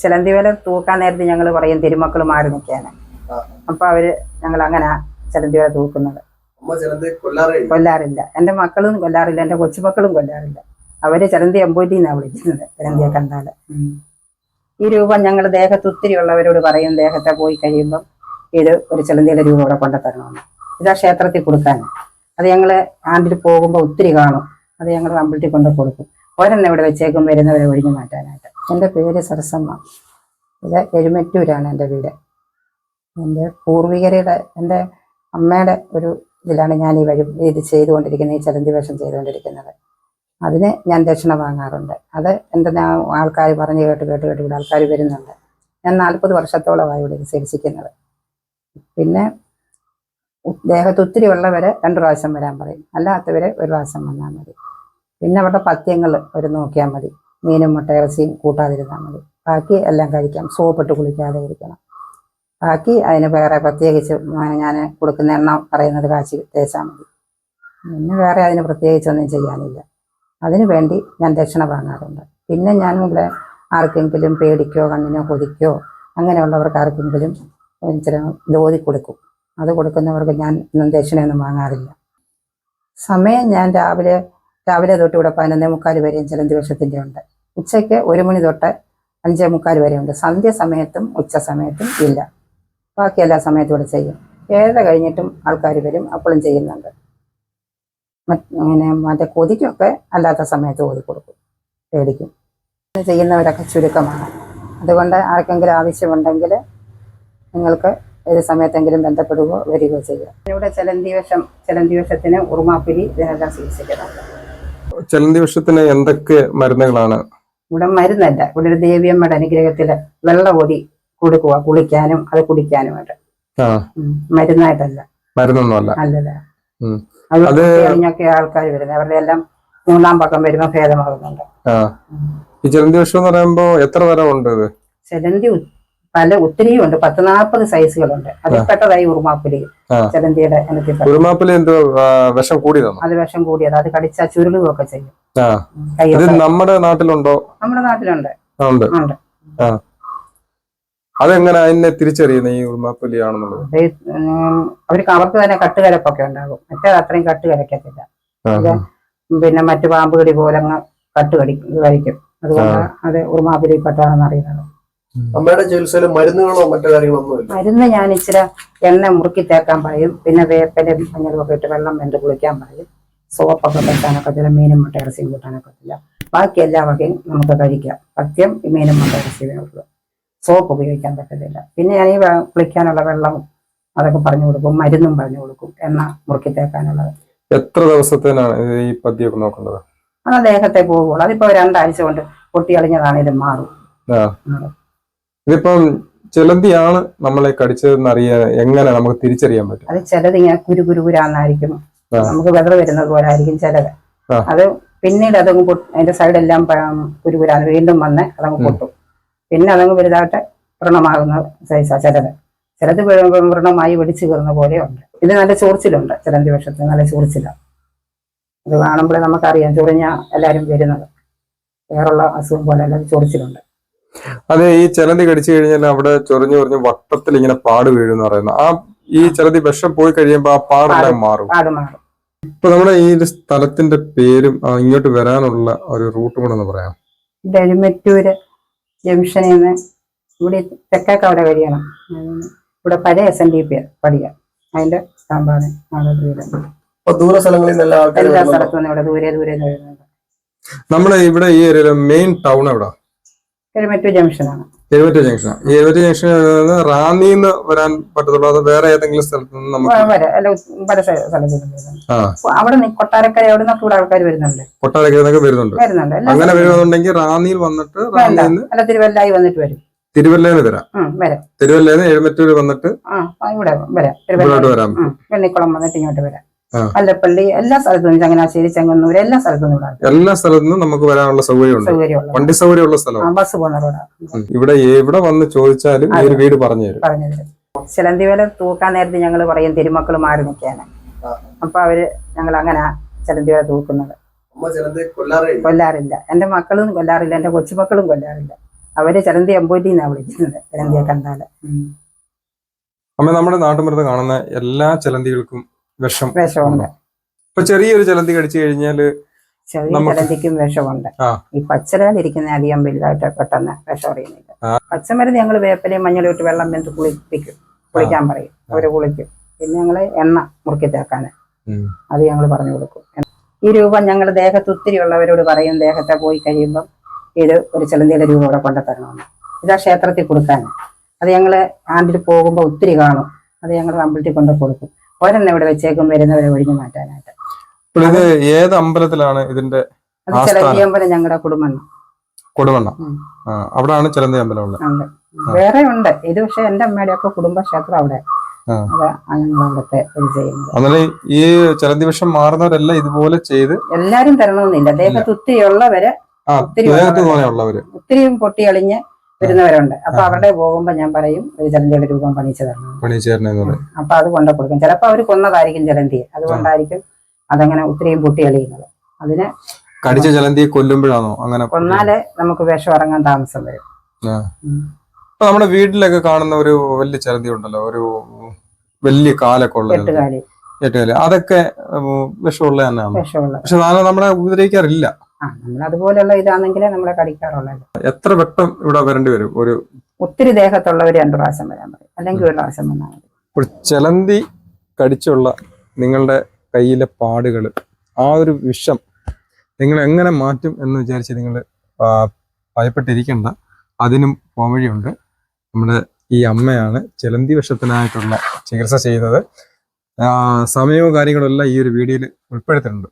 ചിലന്തി വല തൂക്കാൻ നേരത്തെ ഞങ്ങൾ പറയും തിരുമക്കൾ മാറി നിൽക്കാന്. അപ്പൊ അവർ ഞങ്ങൾ അങ്ങനെ ചിലന്തി വല തൂക്കുന്നത്. കൊല്ലാറില്ല. എന്റെ മക്കളും കൊല്ലാറില്ല. എന്റെ കൊച്ചുമക്കളും കൊല്ലാറില്ല. അവർ ചിലന്തി അമ്പൂറ്റി എന്നാ വിളിക്കുന്നത് ചിലന്തിയെ കണ്ടാൽ. ഈ രൂപം ഞങ്ങൾ ദേഹത്ത് ഒത്തിരി ഉള്ളവരോട് പറയും ദേഹത്തെ പോയി കഴിയുമ്പം ഇത് ഒരു ചിലന്തിയുടെ രൂപം ഇവിടെ കൊണ്ടുതരണമെന്ന് ഇതാ ക്ഷേത്രത്തിൽ കൊടുക്കാൻ അത് ഞങ്ങൾ ആണ്ടിൽ പോകുമ്പോൾ ഒത്തിരി കാണും. അത് ഞങ്ങൾ അമ്പലത്തിൽ കൊണ്ട് കൊടുക്കും. ഒരെണ്ണം ഇവിടെ വെച്ചേക്കും വരുന്നവരെ ഒഴിഞ്ഞു മാറ്റാനായിട്ട്. എന്റെ പേര് സരസമ്മ. ഇത് എഴുമറ്റൂരാണ് എന്റെ വീട്. എന്റെ പൂർവികരുടെ എന്റെ അമ്മയുടെ ഒരു ഇതിലാണ് ഞാൻ ഈ വഴി ഇത് ചെയ്തുകൊണ്ടിരിക്കുന്നത് ഈ ചലന്തി വേഷം ചെയ്തുകൊണ്ടിരിക്കുന്നത്. അതിന് ഞാൻ ദക്ഷിണ വാങ്ങാറുണ്ട്. അത് എന്റെ ആൾക്കാർ പറഞ്ഞ് കേട്ട് കേട്ട് കേട്ട് ഇവിടെ ആൾക്കാർ വരുന്നുണ്ട്. ഞാൻ നാൽപ്പത് വർഷത്തോളമായി ഇവിടെ ചികിത്സിക്കുന്നത് പിന്നെ ദേഹത്ത് ഒത്തിരി ഉള്ളവരെ രണ്ട് പ്രാവശ്യം വരാൻ പറയും. അല്ലാത്തവരെ ഒരു പ്രാവശ്യം വന്നാൽ മതി. പിന്നെ അവരുടെ പത്യങ്ങൾ ഒരു നോക്കിയാൽ മതി. മീനും മുട്ട ഇറച്ചിയും കൂട്ടാതിരുന്നാൽ മതി. ബാക്കി എല്ലാം കഴിക്കാം. സോപ്പിട്ട് കുളിക്കാതെ ഇരിക്കണം. ബാക്കി അതിന് വേറെ പ്രത്യേകിച്ച് ഞാൻ കൊടുക്കുന്ന എണ്ണ പറയുന്നത് കാച്ചി തേച്ചാൽ മതി. പിന്നെ വേറെ അതിന് പ്രത്യേകിച്ചൊന്നും ചെയ്യാനില്ല. അതിനു വേണ്ടി ഞാൻ ദക്ഷിണ വാങ്ങാറുണ്ട്. പിന്നെ ഞാൻ ഇവിടെ ആർക്കെങ്കിലും പേടിക്കോ കണ്ണിനോ കൊതിക്കോ അങ്ങനെയുള്ളവർക്ക് ആർക്കെങ്കിലും ഇച്ചിരി ലോതി കൊടുക്കും. അത് കൊടുക്കുന്നവർക്ക് ഞാൻ ഒന്നും ദക്ഷിണയൊന്നും വാങ്ങാറില്ല. സമയം ഞാൻ രാവിലെ രാവിലെ തൊട്ട് ഇവിടെ പതിനൊന്നേ മുക്കാൽ വരെയും ചിലന്തി വർഷത്തിന്റെ ഉണ്ട്. ഉച്ചയ്ക്ക് ഒരു മണി തൊട്ട് അഞ്ചേ മുക്കാൽ വരെയുണ്ട്. സന്ധ്യ സമയത്തും ഉച്ച സമയത്തും ഇല്ല. ബാക്കി എല്ലാ സമയത്തും ഇവിടെ ചെയ്യും. ഏഴര കഴിഞ്ഞിട്ടും ആൾക്കാർ വരും. അപ്പോഴും ചെയ്യുന്നുണ്ട്. അങ്ങനെ മറ്റേ കൊതിക്കൊക്കെ അല്ലാത്ത സമയത്ത് ഓതി കൊടുക്കും. പേടിക്കും. ചെയ്യുന്നവരൊക്കെ ചുരുക്കമാണ്. അതുകൊണ്ട് ആർക്കെങ്കിലും ആവശ്യമുണ്ടെങ്കിൽ നിങ്ങൾക്ക് ഏത് സമയത്തെങ്കിലും ബന്ധപ്പെടുകയോ വരികയോ ചെയ്യുക ഇവിടെ ചലന്തിവേഷം ചലന്തിവേഷത്തിന് ചിലന്തി വിഷത്തിന് ഉറുമാപ്പുരി ഇതിനെല്ലാം ചികിത്സിക്കുന്നുണ്ട് ചലന്തിവേഷത്തിന് എന്തൊക്കെ മരുന്നുകളാണ് ഇവിടെ മരുന്നല്ല. ഇവിടെ ഒരു ദേവിയമ്മയുടെ അനുഗ്രഹത്തിൽ വെള്ളം ഓടി കൊടുക്കുക. കുളിക്കാനും അത് കുടിക്കാനുമായിട്ട്. മരുന്നായിട്ടല്ല. മരുന്നൊന്നുമല്ല. അല്ലല്ല. അത് കഴിഞ്ഞൊക്കെ ആൾക്കാർ വരുന്നത്. അവരുടെ എല്ലാം മൂന്നാം പക്കം വരുമ്പോ ഭേദമാകുന്നുണ്ട്. ഈ ചിലന്തി വിഷം എന്ന് പറയുമ്പോ എത്ര തരം ഉണ്ട് ഇത്? ചിലന്തി പല ഒത്തിരിയും ഉണ്ട്. പത്ത് നാൽപ്പത് സൈസുകളുണ്ട്. അതിൽ പെട്ടതായി ഉറുമാപ്പുലി. ചിലന്തിയുടെ എന്തോ ആ, വിഷം കൂടിയതാണോ? അത് വിഷം കൂടിയത്. അത് കടിച്ചാൽ ചുരുളുകയൊക്കെ ചെയ്യും. ഇത് നമ്മുടെ നാട്ടിലുണ്ടോ? നമ്മുടെ നാട്ടിലുണ്ട്. ഉണ്ട്. ആ. അതെങ്ങനെ അതിനെ തിരിച്ചറിയുന്ന ഈ ഉരുമാപ്പുലിയാണെന്നുള്ളത് അവർ അവർക്ക് അവർക്ക് തന്നെ കട്ടുകരപ്പൊക്കെ ഉണ്ടാകും. മറ്റേ അത്രയും കട്ടുകരക്കത്തില്ല ആ, പിന്നെ മറ്റു പാമ്പ് കടി പോലെ അങ്ങ് കട്ട് കടി കഴിക്കും അതുകൊണ്ട് അത് ഉറുമാപുരിപ്പെട്ടാണെന്ന് അറിയുന്നത് അമ്മയുടെ ചികിത്സയിൽ മരുന്നുകളോ മറ്റു കാര്യങ്ങളോ മരുന്ന് ഞാൻ ഇച്ചിരി എണ്ണ മുറുക്കി തേക്കാൻ പറയും. പിന്നെ വേപ്പലും മഞ്ഞളും ഒക്കെ ഇട്ട് വെള്ളം വെന്ത് കുളിക്കാൻ പറയും. സോപ്പൊക്കെ വെട്ടാനൊക്കത്തില്ല മീനും മുട്ട ഇറച്ചിയും കൂട്ടാനൊക്കത്തില്ല ബാക്കി എല്ലാ വകയും നമുക്ക് കഴിക്കാം. പത്യം ഈ മീനും മുട്ട ഇറച്ചിയേ ഉള്ളൂ സോപ്പ് ഉപയോഗിക്കാൻ പറ്റത്തില്ല. പിന്നെ ഞാൻ ഈ കുളിക്കാനുള്ള വെള്ളം അതൊക്കെ പറഞ്ഞു കൊടുക്കും മരുന്നും പറഞ്ഞു കൊടുക്കും എണ്ണ മുറുക്കി തേക്കാനുള്ളത്. എത്ര ദിവസത്തേനാണ് ഈ പദ്യം നോക്കുന്നത് ആ ദേഹത്തെ പോകുള്ളൂ അതിപ്പോ രണ്ടാഴ്ച കൊണ്ട് പൊട്ടി ഇത് മാറും. ഇതിപ്പം ചിലന്തിയാണ് നമ്മളെ കടിച്ചതെന്ന് അറിയാൻ എങ്ങനെ നമുക്ക് തിരിച്ചറിയാൻ പറ്റും? അത് ചിലത് ഇങ്ങനെ കുരു കുരു കുരാന്നായിരിക്കും. ആ. നമുക്ക് വെതർ വരുന്നത് പോലെ ആയിരിക്കും ചിലത്. അത് പിന്നീട് അതങ്ങ് പൊട്ടും അതിന്റെ സൈഡെല്ലാം എല്ലാം കുരാന്ന് വീണ്ടും വന്ന് അതങ്ങ്. പൊട്ടും. പിന്നെ അതങ്ങ് വലുതായിട്ട് വ്രണമാകുന്ന സൈസാ ചിലത്. ചിലത് വ്ര- വ്രണമായി വെടിച്ചു കയറുന്ന പോലെയുണ്ട്. ഇത് നല്ല ചോർച്ചിലുണ്ട് ചിലന്തി വർഷത്തിൽ നല്ല ചോർച്ചിലാണ് ഇത് കാണുമ്പോഴേ നമുക്കറിയാം ചൊറിഞ്ഞ എല്ലാരും വരുന്നത്. വേറുള്ള അസുഖം പോലെ അല്ല ചൊറിച്ചിലുണ്ട്. അതെ ഈ ചിലന്തി കടിച്ചു കഴിഞ്ഞാൽ അവിടെ ചൊറിഞ്ഞു ചൊറിഞ്ഞ് വട്ടത്തിൽ ഇങ്ങനെ പാട് വീഴുന്ന പറയുന്നത്. ആ ഈ ചിലതി വിഷം പോയി കഴിയുമ്പോ ആ പാടെല്ലാം മാറും. ഇപ്പൊ നമ്മുടെ ഈ ഒരു സ്ഥലത്തിന്റെ പേരും ഇങ്ങോട്ട് വരാനുള്ള ഒരു റൂട്ടും കൂടെ ഒന്ന് പറയാം. ഡെലിമെറ്റൂര് ജംഗ്ഷനിൽ നിന്ന് ഇവിടെ തെക്കേക്കവര കഴിയണം വരികയാണ്. ഇവിടെ പഴയ എസ് എൻ ഡി പി പഠിക്കുക അതിന്റെ സ്റ്റാമ്പാണ് ദൂര സ്ഥലങ്ങളിൽ നിന്ന് എല്ലാ ഇവിടെ ദൂരെ ദൂരെ നമ്മുടെ ഇവിടെ ഈ മെയിൻ ടൗൺ എവിടെ? ഡെലിമെറ്റൂർ ജംഗ്ഷനാണ്. എഴുപറ്റ ജംഗ്ഷൻ ഈ എഴുപറ്റ ജംഗ്ഷൻ റാന്നിന്ന് വരാൻ പറ്റത്തുള്ളൂ? അത് വേറെ ഏതെങ്കിലും സ്ഥലത്ത് നിന്ന് നമുക്ക് പല സ്ഥ- സ്ഥലത്തു നിന്ന് അവിടെ നിന്ന് കൊട്ടാരക്കര അവിടെ നിന്നൊക്കെ ഇവിടെ ആൾക്കാർ വരുന്നുണ്ട്. കൊട്ടാരക്കരന്നൊക്കെ വരുന്നുണ്ട്. വരുന്നുണ്ട്. അങ്ങനെ വരുന്നുണ്ടെങ്കിൽ റാന്നിയിൽ വന്നിട്ട് അല്ല തിരുവല്ലായി വന്നിട്ട് വരും. തിരുവല്ലയിൽ വരാം. തിരുവല്ലേന്ന് എഴുമറ്റൂര് വന്നിട്ട് ഇവിടെ വരാം. ഇവിടോട്ട് വരാം. വെണ്ണിക്കുളം വന്നിട്ട് ഇങ്ങോട്ട് വരാം. അല്ലപ്പള്ളി എല്ലാ സ്ഥലത്തും ചങ്ങനാശ്ശേരി ചെങ്ങന്നൂർ എല്ലാ സ്ഥലത്തും ഇവിടെ എല്ലാ സ്ഥലത്തു നിന്നും നമുക്ക് വരാനുള്ള സൗകര്യമുണ്ട്. സൗകര്യമുള്ള വണ്ടി സൗകര്യമുള്ള സ്ഥലം ബസ് പോകുന്ന റോഡാണ്. ഇവിടെ എവിടെ വന്ന് ചോദിച്ചാലും ഈ ഒരു വീട് പറഞ്ഞു തരും. പറഞ്ഞു തരും. ചിലന്തി വില തൂക്കാൻ നേരത്തെ ഞങ്ങൾ പറയും തിരുമക്കൾ മാറി നിൽക്കാന്. അപ്പൊ അവർ ഞങ്ങൾ അങ്ങനെ ചിലന്തി വില തൂക്കുന്നത്. കൊല്ലാറില്ല. എന്റെ മക്കളും കൊല്ലാറില്ല. എന്റെ കൊച്ചുമക്കളും കൊല്ലാറില്ല. അവർ ചിലന്തി അമ്പൂറ്റി എന്നാ വിളിക്കുന്നത് ചിലന്തിയെ കണ്ടാൽ. അമ്മ നമ്മുടെ നാട്ടുമ്പുറത്ത് കാണുന്ന എല്ലാ ചിലന്തികൾക്കും വിഷം വിഷമുണ്ട്. ഇപ്പൊ ചെറിയൊരു ചിലന്തി കടിച്ചു കഴിഞ്ഞാൽ ചെറിയ ചിലന്തിക്കും വിഷമുണ്ട്. ഈ പച്ചരാതിരിക്കുന്ന അധികം വലുതായിട്ട് പെട്ടെന്ന് വിഷം അറിയുന്നില്ല. പച്ചമരുന്ന് ഞങ്ങൾ വേപ്പലയും മഞ്ഞളും ഇട്ട് വെള്ളം വെന്ത് കുളിപ്പിക്കും കുളിക്കാൻ പറയും. അവർ കുളിക്കും. പിന്നെ ഞങ്ങൾ എണ്ണ മുറുക്കി തേക്കാൻ ഉം. അത് ഞങ്ങൾ പറഞ്ഞു കൊടുക്കും. ഈ രൂപം ഞങ്ങൾ ദേഹത്ത് ഒത്തിരി ഉള്ളവരോട് പറയും. ദേഹത്തെ പോയി കഴിയുമ്പം ഇത് ഒരു ചിലന്തിയുടെ രൂപം ഇവിടെ കൊണ്ടുത്തരണമെന്ന് ഇതാ ക്ഷേത്രത്തിൽ കൊടുക്കാൻ അത് ഞങ്ങൾ ആണ്ടിൽ പോകുമ്പോൾ ഒത്തിരി കാണും. അത് ഞങ്ങൾ അമ്പലത്തിൽ കൊണ്ട് കൊടുക്കും. ഒരെണ്ണം ഇവിടെ വെച്ചേക്കും വരുന്നവരെ ഒഴിഞ്ഞു മാറ്റാനായിട്ട്. ഇത് ഏത് അമ്പലത്തിലാണ് ഇതിന്റെ. ചിലന്തി അമ്പലം ഞങ്ങളുടെ കുടുംബം കൊടുവണ്ണ അവിടെയാണ് ചിലന്തി അമ്പലം ഉള്ളത്. വേറെ ഉണ്ട്. ഇത് പക്ഷെ എന്റെ അമ്മയുടെ ഒക്കെ കുടുംബക്ഷേത്രം അവിടെ. അന്നേരം ഈ ചിലന്തി വിഷം മാറുന്നവരെല്ലാം ഇതുപോലെ ചെയ്ത് എല്ലാരും തരണമെന്നില്ല. ദേഹത്ത് ഒത്തിരി ഒത്തിരി പൊട്ടി അളിഞ്ഞ് വരുന്നവരുണ്ട്. അപ്പൊ അവരുടെ പോകുമ്പോ ഞാൻ പറയും ഒരു ജലന്തിയുടെ രൂപം പണിച്ചു തരണം. അപ്പൊ അത് കൊണ്ട കൊടുക്കും. ചിലപ്പോ അവർ കൊന്നതായിരിക്കും ജലന്തിയെ അതുകൊണ്ടായിരിക്കും അതങ്ങനെ ഒത്തിരിയും പൊട്ടി എളിയുന്നത്. അതിന് കടിച്ച ചിലന്തിയെ കൊല്ലുമ്പോഴാണോ അങ്ങനെ? കൊന്നാലേ നമുക്ക് വിഷം ഇറങ്ങാൻ താമസം വരും. ഇപ്പൊ നമ്മുടെ വീട്ടിലൊക്കെ കാണുന്ന ഒരു വലിയ ചിലന്തി ഉണ്ടല്ലോ. ഒരു വലിയ കാലൊക്കെ ഉള്ള. എട്ടുകാലി. അതൊക്കെ വിഷമുള്ള തന്നെയാണ് പക്ഷെ നമ്മളെ ഉപദ്രവിക്കാറില്ല. ആ നമ്മൾ അതുപോലെയുള്ള ഇതാണെങ്കിലേ നമ്മളെ കടിക്കാറുള്ളത് എത്ര വട്ടം ഇവിടെ വരേണ്ടി വരും? ഒരു ഒത്തിരി ദേഹത്തുള്ളവർ രണ്ടു പ്രാവശ്യം വരാൻ പറയും. അല്ലെങ്കിൽ ഒരു പ്രാവശ്യം വന്നാൽ മതി. ഒരു ചിലന്തി കടിച്ചുള്ള നിങ്ങളുടെ കയ്യിലെ പാടുകൾ ആ ഒരു വിഷം നിങ്ങൾ എങ്ങനെ മാറ്റും എന്ന് വിചാരിച്ച് നിങ്ങൾ ഭയപ്പെട്ടിരിക്കേണ്ട. അതിനും പോംവഴിയുണ്ട്. നമ്മുടെ ഈ അമ്മയാണ് ചിലന്തി വിഷത്തിനായിട്ടുള്ള ചികിത്സ ചെയ്തത്. സമയവും കാര്യങ്ങളും എല്ലാം ഈ ഒരു വീഡിയോയിൽ ഉൾപ്പെടുത്തിയിട്ടുണ്ട്.